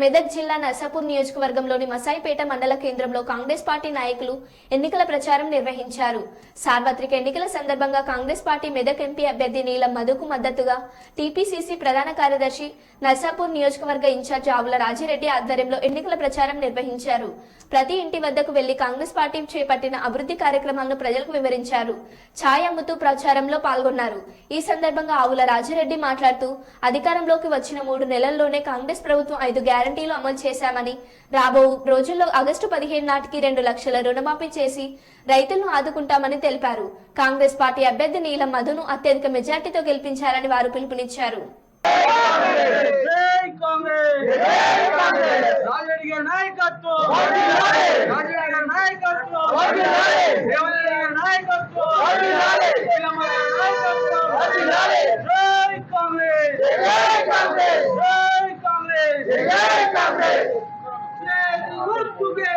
మెదక్ జిల్లా నర్సాపూర్ నియోజకవర్గంలోని మసాయిపేట మండల కేంద్రంలో కాంగ్రెస్ పార్టీ నాయకులు ఎన్నికల ప్రచారం నిర్వహించారు. సార్వత్రిక ఎన్నికల సందర్భంగా కాంగ్రెస్ పార్టీ మెదక్ ఎంపీ అభ్యర్థి నీలం మధుకు మద్దతుగా టీపీసీసీ ప్రధాన కార్యదర్శి నర్సాపూర్ నియోజకవర్గ ఇన్ఛార్జ్ ఆవుల రాజిరెడ్డి ఆధ్వర్యంలో ఎన్నికల ప్రచారం నిర్వహించారు. ప్రతి ఇంటి వద్దకు వెళ్ళి కాంగ్రెస్ పార్టీ చేపట్టిన అభివృద్ధి కార్యక్రమాలను ప్రజలకు వివరించారు. ఛాయ్ అమ్ముతూ ప్రచారంలో పాల్గొన్నారు. ఈ సందర్భంగా ఆవుల రాజిరెడ్డి మాట్లాడుతూ అధికారంలోకి వచ్చిన మూడు నెలల్లోనే కాంగ్రెస్ ప్రభుత్వం ఐదు గ్యారంటీలు అమలు చేశామని. రాబో రోజుల్లో ఆగస్టు పదిహేను నాటికి రెండు లక్షల రుణమాఫీ చేసి రైతులను ఆదుకుంటామని తెలిపారు. కాంగ్రెస్ పార్టీ అభ్యర్థి నీలం మధును అత్యధిక మెజార్టీతో గెలిపించాలని వారు పిలుపునిచ్చారు. నాయకత్వం! যুগে